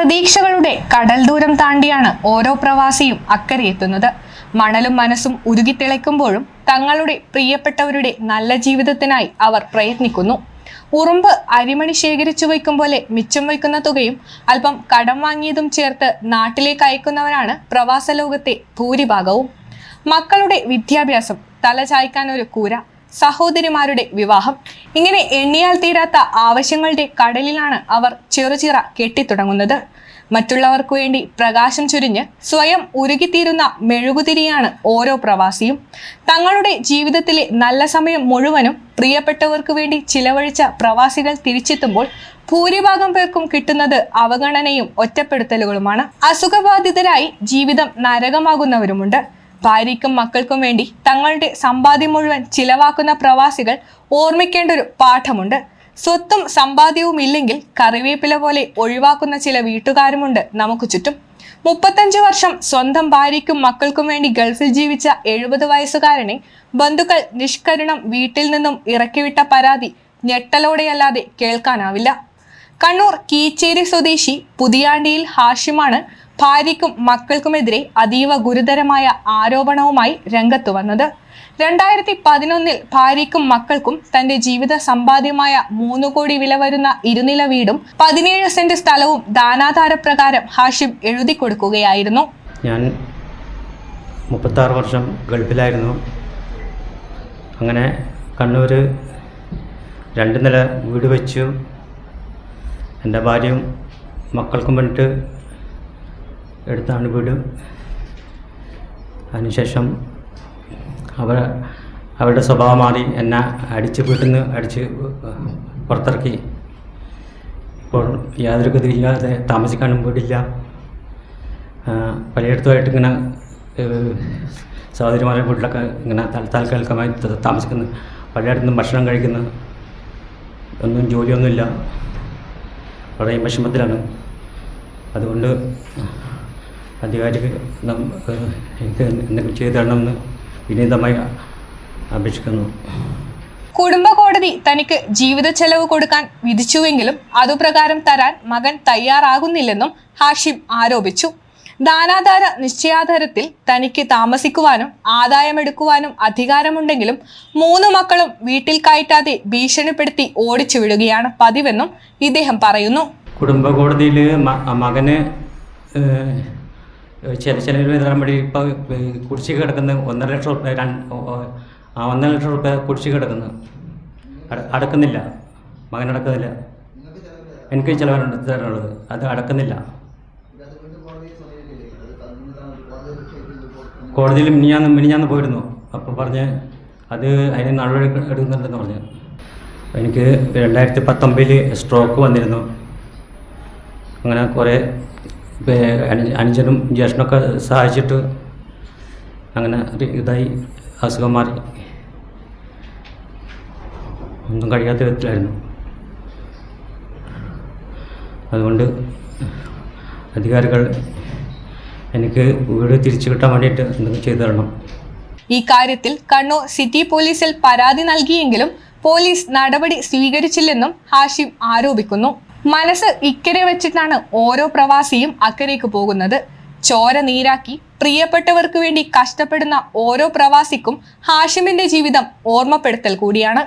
പ്രതീക്ഷകളുടെ കടൽ ദൂരം താണ്ടിയാണ് ഓരോ പ്രവാസിയും അക്കരെ എത്തുന്നത് മണലും മനസ്സും ഉരുകിത്തിളയ്ക്കുമ്പോഴും തങ്ങളുടെ പ്രിയപ്പെട്ടവരുടെ നല്ല ജീവിതത്തിനായി അവർ പ്രയത്നിക്കുന്നു. ഉറുമ്പ് അരിമണി ശേഖരിച്ചു വയ്ക്കും പോലെ മിച്ചം വയ്ക്കുന്ന തുകയും അല്പം കടം വാങ്ങിയതും ചേർത്ത് നാട്ടിലേക്ക് അയക്കുന്നവരാണ് പ്രവാസ ലോകത്തെ ഭൂരിഭാഗവും. മക്കളുടെ വിദ്യാഭ്യാസം തലചായ്ക്കാൻ ഒരു കൂര. സഹോദരിമാരുടെ വിവാഹം. ഇങ്ങനെ എണ്ണിയാൽ തീരാത്ത ആവശ്യങ്ങളുടെ കടലിലാണ് അവർ ചെറുചിറ കെട്ടിത്തുടങ്ങുന്നത്. മറ്റുള്ളവർക്കു വേണ്ടി പ്രകാശം ചുരിഞ്ഞ് സ്വയം ഉരുകിത്തീരുന്ന മെഴുകുതിരിയാണ് ഓരോ പ്രവാസിയും. തങ്ങളുടെ ജീവിതത്തിലെ നല്ല സമയം മുഴുവനും പ്രിയപ്പെട്ടവർക്ക് വേണ്ടി ചിലവഴിച്ച പ്രവാസികൾ തിരിച്ചെത്തുമ്പോൾ ഭൂരിഭാഗം പേർക്കും കിട്ടുന്നത് അവഗണനയും ഒറ്റപ്പെടുത്തലുകളുമാണ്. അസുഖബാധിതരായി ജീവിതം നരകമാകുന്നവരുമുണ്ട്. ഭാര്യയ്ക്കും മക്കൾക്കും വേണ്ടി തങ്ങളുടെ സമ്പാദ്യം മുഴുവൻ ചിലവാക്കുന്ന പ്രവാസികൾ ഓർമ്മിക്കേണ്ട ഒരു പാഠമുണ്ട്. സ്വത്തും സമ്പാദ്യവും ഇല്ലെങ്കിൽ കറിവേപ്പില പോലെ ഒഴിവാക്കുന്ന ചില വീട്ടുകാരുമുണ്ട് നമുക്ക് ചുറ്റും. മുപ്പത്തഞ്ച് വർഷം സ്വന്തം ഭാര്യയ്ക്കും മക്കൾക്കും വേണ്ടി ഗൾഫിൽ ജീവിച്ച എഴുപത് വയസ്സുകാരനെ ബന്ധുക്കൾ നിഷ്കരുണം വീട്ടിൽ നിന്നും ഇറക്കിവിട്ട പരാതി ഞെട്ടലോടെയല്ലാതെ കേൾക്കാനാവില്ല. കണ്ണൂർ കീച്ചേരി സ്വദേശി പുതിയാണ്ടിയിൽ ഹാഷിമാണ് ഭാര്യയ്ക്കും മക്കൾക്കുമെതിരെ അതീവ ഗുരുതരമായ ആരോപണവുമായി രംഗത്തു വന്നത്. രണ്ടായിരത്തി പതിനൊന്നിൽ ഭാര്യയ്ക്കും മക്കൾക്കും തന്റെ ജീവിത സമ്പാദ്യമായ മൂന്ന് കോടി വില വരുന്ന ഇരുനില വീടും പതിനേഴ് സെന്റ് സ്ഥലവും ദാനാധാരപ്രകാരം ഹാഷിം എഴുതി കൊടുക്കുകയായിരുന്നു. ഞാൻ മുപ്പത്താറ് വർഷം ഗൾഫിലായിരുന്നു. അങ്ങനെ കണ്ണൂർ രണ്ട് നില വീട് വെച്ചു. എന്റെ ഭാര്യയും മക്കൾക്കും വേണ്ടിയിട്ട് എടുത്താണ് വിടും. അതിനുശേഷം അവർ അവരുടെ സ്വഭാവം മാറി എന്നെ അടിച്ച് വീട്ടിൽ അടിച്ച് പുറത്തിറക്കി. ഇപ്പോൾ യാതൊരു ഗതിയില്ലാതെ താമസിക്കാനും വീടില്ല. പലയിടത്തുമായിട്ട് ഇങ്ങനെ സഹോദരിമാരുടെ വീട്ടിലൊക്കെ ഇങ്ങനെ താൽ- താൽക്കാലികമായി താമസിക്കുന്നു. പലയിടത്തുനിന്നും ഭക്ഷണം കഴിക്കുന്നു. ഒന്നും ജോലിയൊന്നുമില്ല. വളരെ വിഷമത്തിലാണ്. അതുകൊണ്ട് അധികാരികൾ നമുക്ക് എനിക്ക് എന്തെങ്കിലും ചെയ്തു തരണമെന്ന് വിനീതമായി അപേക്ഷിക്കുന്നു. കുടുംബ കോടതി തനിക്ക് ജീവിത ചെലവ് കൊടുക്കാൻ വിധിച്ചുവെങ്കിലും അതുപ്രകാരം തരാൻ മകൻ തയ്യാറാകുന്നില്ലെന്നും ഹാഷിം ആരോപിച്ചു. ദാനാധാര നിശ്ചയാധാരത്തിൽ തനിക്ക് താമസിക്കുവാനും ആദായമെടുക്കുവാനും അധികാരമുണ്ടെങ്കിലും മൂന്ന് മക്കളും വീട്ടിൽ കയറ്റാതെ ഭീഷണിപ്പെടുത്തി ഓടിച്ചു വിടുകയാണ് പതിവെന്നും ഇദ്ദേഹം പറയുന്നു. കുടുംബ കോടതിയിൽ മകന് ചില ചില വേണ്ടി ഇപ്പോൾ കുടിശ്ശിക കിടക്കുന്ന ഒന്നര ലക്ഷം റുപ്യ ഒന്നര ലക്ഷം റുപ്യ കുടിശ്ശിക കിടക്കുന്നു. അടക്കുന്നില്ല. മകൻ അടക്കുന്നില്ല. എനിക്ക് ചിലവരുണ്ട് തരാനുള്ളത് അത് അടക്കുന്നില്ല. കോടതിയിൽ മിനിഞ്ഞാന്ന് മിനിഞ്ഞാന്ന് പോയിരുന്നു. അപ്പോൾ പറഞ്ഞ് അത് അതിന് നടപടി എടുക്കുന്നുണ്ടെന്ന് പറഞ്ഞു. എനിക്ക് രണ്ടായിരത്തി പത്തൊമ്പതിൽ സ്ട്രോക്ക് വന്നിരുന്നു. അങ്ങനെ കുറേ അനുജനും ജ്യേഷ്ഠനൊക്കെ സഹായിച്ചിട്ട് അങ്ങനെ ഇതായി അസുഖം മാറി ഒന്നും കഴിയാത്ത വിധത്തിലായിരുന്നു. അതുകൊണ്ട് അധികാരികൾ എനിക്ക് വീട് തിരിച്ചു കിട്ടാൻ വേണ്ടിയിട്ട് എന്തെങ്കിലും ചെയ്തു തരണം. ഈ കാര്യത്തിൽ കണ്ണൂർ സിറ്റി പോലീസിൽ പരാതി നൽകിയെങ്കിലും പോലീസ് നടപടി സ്വീകരിച്ചില്ലെന്നും ഹാഷിം ആരോപിക്കുന്നു. മനസ്സ് ഇക്കരെ വെച്ചിട്ടാണ് ഓരോ പ്രവാസിയും അക്കരയ്ക്ക് പോകുന്നത്. ചോര നീരാക്കി പ്രിയപ്പെട്ടവർക്ക് വേണ്ടി കഷ്ടപ്പെടുന്ന ഓരോ പ്രവാസിക്കും ഹാഷിമിന്റെ ജീവിതം ഓർമ്മപ്പെടുത്തൽ കൂടിയാണ്.